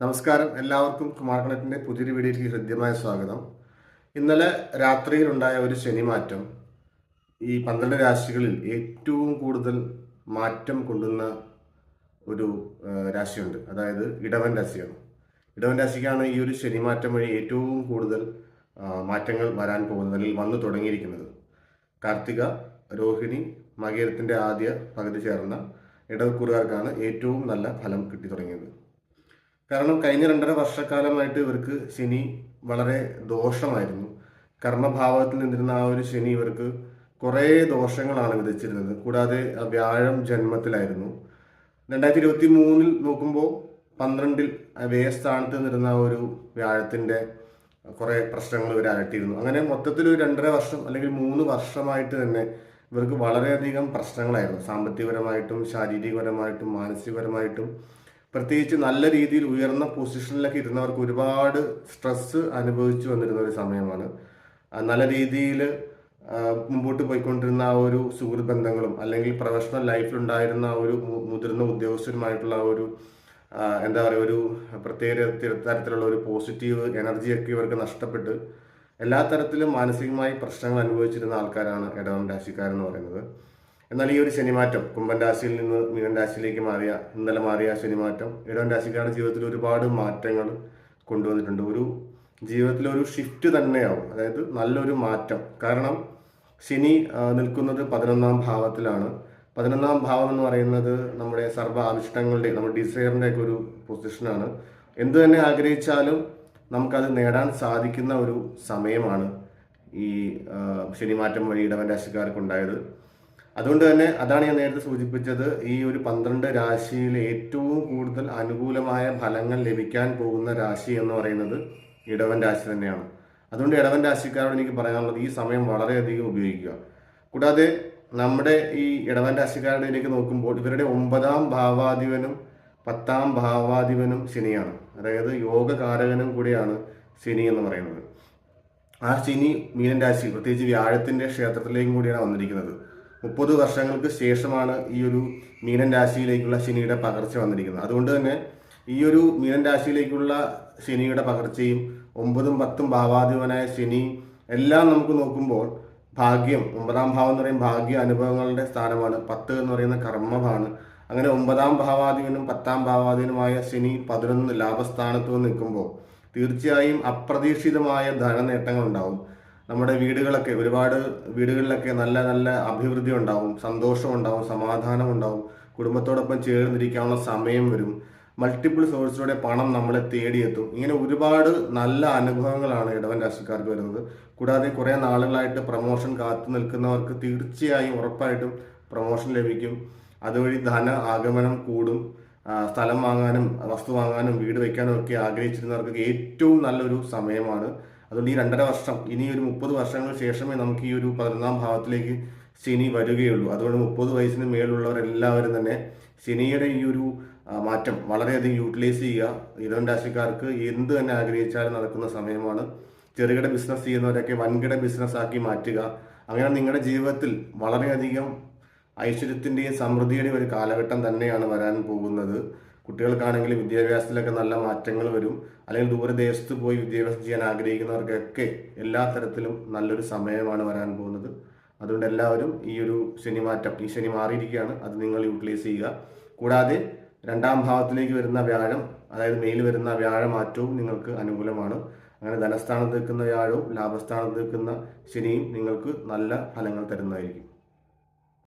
നമസ്കാരം. എല്ലാവർക്കും കുമാർക്കണത്തിന്റെ പുതിയൊരു വീഡിയോയിലേക്ക് ഹൃദ്യമായ സ്വാഗതം. ഇന്നലെ രാത്രിയിലുണ്ടായ ഒരു ശനിമാറ്റം ഈ പന്ത്രണ്ട് രാശികളിൽ ഏറ്റവും കൂടുതൽ മാറ്റം കൊണ്ടുവന്ന ഒരു രാശിയുണ്ട്. അതായത് ഇടവൻ രാശിയാണ്. ഇടവൻ രാശിക്കാണ് ഈ ഒരു ശനിമാറ്റം വഴി ഏറ്റവും കൂടുതൽ മാറ്റങ്ങൾ വരാൻ പോകുന്നത് അല്ലെങ്കിൽ വന്നു തുടങ്ങിയിരിക്കുന്നത്. കാർത്തിക രോഹിണി മകേരത്തിന്റെ ആദ്യ പകുതി ചേർന്ന ഇടവക്കൂറുകാർക്കാണ് ഏറ്റവും നല്ല ഫലം കിട്ടി തുടങ്ങിയത്. കാരണം കഴിഞ്ഞ രണ്ടര വർഷക്കാലമായിട്ട് ഇവർക്ക് ശനി വളരെ ദോഷമായിരുന്നു. കർമ്മഭാവത്തിൽ നിന്നിരുന്ന ആ ഒരു ശനി ഇവർക്ക് കുറേ ദോഷങ്ങളാണ് വിധിച്ചിരുന്നത് കൂടാതെ വ്യാഴം ജന്മത്തിലായിരുന്നു. രണ്ടായിരത്തി ഇരുപത്തി മൂന്നിൽ നോക്കുമ്പോൾ പന്ത്രണ്ടിൽ വ്യയസ്ഥാനത്ത് നിന്നിരുന്ന ആ ഒരു വ്യാഴത്തിന്റെ കുറേ പ്രശ്നങ്ങൾ ഇവർ അലട്ടിയിരുന്നു. അങ്ങനെ മൊത്തത്തിൽ ഒരു രണ്ടര വർഷം അല്ലെങ്കിൽ മൂന്ന് വർഷമായിട്ട് തന്നെ ഇവർക്ക് വളരെയധികം പ്രശ്നങ്ങളായിരുന്നു. സാമ്പത്തികപരമായിട്ടും ശാരീരികപരമായിട്ടും മാനസികപരമായിട്ടും പ്രത്യേകിച്ച് നല്ല രീതിയിൽ ഉയർന്ന പൊസിഷനിലൊക്കെ ഇരുന്നവർക്ക് ഒരുപാട് സ്ട്രെസ് അനുഭവിച്ചു വന്നിരുന്ന ഒരു സമയമാണ്. നല്ല രീതിയിൽ മുമ്പോട്ട് പോയിക്കൊണ്ടിരുന്ന ആ ഒരു സുഹൃത്ത് ബന്ധങ്ങളും അല്ലെങ്കിൽ പ്രൊഫഷണൽ ലൈഫിലുണ്ടായിരുന്ന ആ ഒരു മുതിർന്ന ഉദ്യോഗസ്ഥരുമായിട്ടുള്ള ആ ഒരു എന്താ പറയുക ഒരു പ്രത്യേക തരത്തിലുള്ള ഒരു പോസിറ്റീവ് എനർജിയൊക്കെ ഇവർക്ക് നഷ്ടപ്പെട്ട് എല്ലാ തരത്തിലും മാനസികമായി പ്രശ്നങ്ങൾ അനുഭവിച്ചിരുന്ന ആൾക്കാരാണ് ഇടവം രാശിക്കാരെന്ന് പറയുന്നത്. എന്നാൽ ഈ ഒരു ശനിമാറ്റം കുംഭൻ രാശിയിൽ നിന്ന് മീനൻ രാശിയിലേക്ക് മാറിയ ഇന്നലെ മാറിയ ശനിമാറ്റം ഇടവൻ രാശിക്കാരുടെ ജീവിതത്തിൽ ഒരുപാട് മാറ്റങ്ങൾ കൊണ്ടുവന്നിട്ടുണ്ട്. ഒരു ജീവിതത്തിൽ ഒരു ഷിഫ്റ്റ് തന്നെയാവും. അതായത് നല്ലൊരു മാറ്റം. കാരണം ശനി നിൽക്കുന്നത് പതിനൊന്നാം ഭാവത്തിലാണ്. പതിനൊന്നാം ഭാവം എന്ന് പറയുന്നത് നമ്മുടെ സർവ ആവിഷ്ടങ്ങളുടെ നമ്മുടെ ഡിസയറിന്റെ ഒക്കെ ഒരു പൊസിഷനാണ് എന്ത് തന്നെ ആഗ്രഹിച്ചാലും നമുക്കത് നേടാൻ സാധിക്കുന്ന ഒരു സമയമാണ് ഈ ശനിമാറ്റം വഴി ഇടവൻ രാശിക്കാർക്ക് ഉണ്ടായത്. അതുകൊണ്ട് തന്നെ അതാണ് ഞാൻ നേരത്തെ സൂചിപ്പിച്ചത് ഈ ഒരു പന്ത്രണ്ട് രാശിയിൽ ഏറ്റവും കൂടുതൽ അനുകൂലമായ ഫലങ്ങൾ ലഭിക്കാൻ പോകുന്ന രാശി എന്ന് പറയുന്നത് ഇടവൻ രാശി തന്നെയാണ്. അതുകൊണ്ട് ഇടവൻ രാശിക്കാരോട് എനിക്ക് പറയാനുള്ളത് ഈ സമയം വളരെയധികം ഉപയോഗിക്കുക. കൂടാതെ നമ്മുടെ ഈ ഇടവൻ രാശിക്കാരുടെയിലേക്ക് നോക്കുമ്പോൾ ഇവരുടെ ഒമ്പതാം ഭാവാധിപനും പത്താം ഭാവാധിപനും ശനിയാണ്. അതായത് യോഗകാരകനും കൂടിയാണ് ശനി എന്ന് പറയുന്നത്. ആ ശനി മീനൻ രാശി പ്രത്യേകിച്ച് വ്യാഴത്തിന്റെ ക്ഷേത്രത്തിലേക്കും കൂടിയാണ് വന്നിരിക്കുന്നത്. മുപ്പത് വർഷങ്ങൾക്ക് ശേഷമാണ് ഈ ഒരു മീനൻ രാശിയിലേക്കുള്ള ശനിയുടെ പകർച്ച വന്നിരിക്കുന്നത്. അതുകൊണ്ട് തന്നെ ഈ ഒരു മീനൻ രാശിയിലേക്കുള്ള ശനിയുടെ പകർച്ചയും ഒമ്പതും പത്തും ഭാവാധിപനായ ശനി എല്ലാം നമുക്ക് നോക്കുമ്പോൾ ഭാഗ്യം ഒമ്പതാം ഭാവം എന്ന് പറയും ഭാഗ്യ അനുഭവങ്ങളുടെ സ്ഥാനമാണ്. പത്ത് എന്ന് പറയുന്ന കർമ്മമാണ്. അങ്ങനെ ഒമ്പതാം ഭാവാധിപനും പത്താം ഭാവാധിപനുമായ ശനി പതിനൊന്ന് ലാഭസ്ഥാനത്ത് നിൽക്കുമ്പോൾ തീർച്ചയായും അപ്രതീക്ഷിതമായ ധനനേട്ടങ്ങൾ ഉണ്ടാവും നമ്മുടെ വീടുകളൊക്കെ ഒരുപാട് വീടുകളിലൊക്കെ നല്ല നല്ല അഭിവൃദ്ധി ഉണ്ടാവും സന്തോഷം ഉണ്ടാവും സമാധാനം ഉണ്ടാവും. കുടുംബത്തോടൊപ്പം ചേർന്നിരിക്കാനുള്ള സമയം വരും. മൾട്ടിപ്പിൾ സോഴ്സിലൂടെ പണം നമ്മളെ തേടിയെത്തും. ഇങ്ങനെ ഒരുപാട് നല്ല അനുഭവങ്ങളാണ് ഇടവൻ രാഷ്ട്രീയക്കാർക്ക് വരുന്നത്. കൂടാതെ കുറേ നാളുകളായിട്ട് പ്രൊമോഷൻ കാത്തു നിൽക്കുന്നവർക്ക് തീർച്ചയായും ഉറപ്പായിട്ടും പ്രൊമോഷൻ ലഭിക്കും. അതുവഴി ധന ആഗമനം കൂടും. സ്ഥലം വാങ്ങാനും വസ്തു വാങ്ങാനും വീട് വയ്ക്കാനും ഒക്കെ ആഗ്രഹിച്ചിരുന്നവർക്ക് ഏറ്റവും നല്ലൊരു സമയമാണ്. അതുകൊണ്ട് ഈ രണ്ടര വർഷം ഇനി ഒരു മുപ്പത് വർഷങ്ങൾക്ക് ശേഷമേ നമുക്ക് ഈ ഒരു പതിനൊന്നാം ഭാവത്തിലേക്ക് ശനി വരികയുള്ളൂ. അതുകൊണ്ട് മുപ്പത് വയസ്സിന് മേലുള്ളവരെല്ലാവരും തന്നെ ശനിയുടെ ഈ ഒരു മാറ്റം വളരെയധികം യൂട്ടിലൈസ് ചെയ്യുക. ഇടവൻ രാശിക്കാർക്ക് എന്ത് തന്നെ ആഗ്രഹിച്ചാലും നടക്കുന്ന സമയമാണ്. ചെറുകിട ബിസിനസ് ചെയ്യുന്നവരൊക്കെ വൻകിട ബിസിനസ് ആക്കി മാറ്റുക. അങ്ങനെ നിങ്ങളുടെ ജീവിതത്തിൽ വളരെയധികം ഐശ്വര്യത്തിന്റെയും സമൃദ്ധിയുടെയും ഒരു കാലഘട്ടം തന്നെയാണ് വരാൻ പോകുന്നത്. കുട്ടികൾക്കാണെങ്കിൽ വിദ്യാഭ്യാസത്തിലൊക്കെ നല്ല മാറ്റങ്ങൾ വരും. അല്ലെങ്കിൽ ദൂരദേശത്ത് പോയി വിദ്യാഭ്യാസം ചെയ്യാൻ ആഗ്രഹിക്കുന്നവർക്കൊക്കെ എല്ലാ തരത്തിലും നല്ലൊരു സമയമാണ് വരാൻ പോകുന്നത്. അതുകൊണ്ട് എല്ലാവരും ഈ ഒരു ശനി മാറ്റം ഈ ശനി മാറിയിരിക്കുകയാണ്. അത് നിങ്ങൾ യൂട്ടിലൈസ് ചെയ്യുക. കൂടാതെ രണ്ടാം ഭാവത്തിലേക്ക് വരുന്ന വ്യാഴം അതായത് മെയിൽ വരുന്ന വ്യാഴമാറ്റവും നിങ്ങൾക്ക് അനുകൂലമാണ്. അങ്ങനെ ധനസ്ഥാനത്ത് നിൽക്കുന്ന വ്യാഴവും ലാഭസ്ഥാനത്ത് നിൽക്കുന്ന ശനിയും നിങ്ങൾക്ക് നല്ല ഫലങ്ങൾ തരുന്നതായിരിക്കും.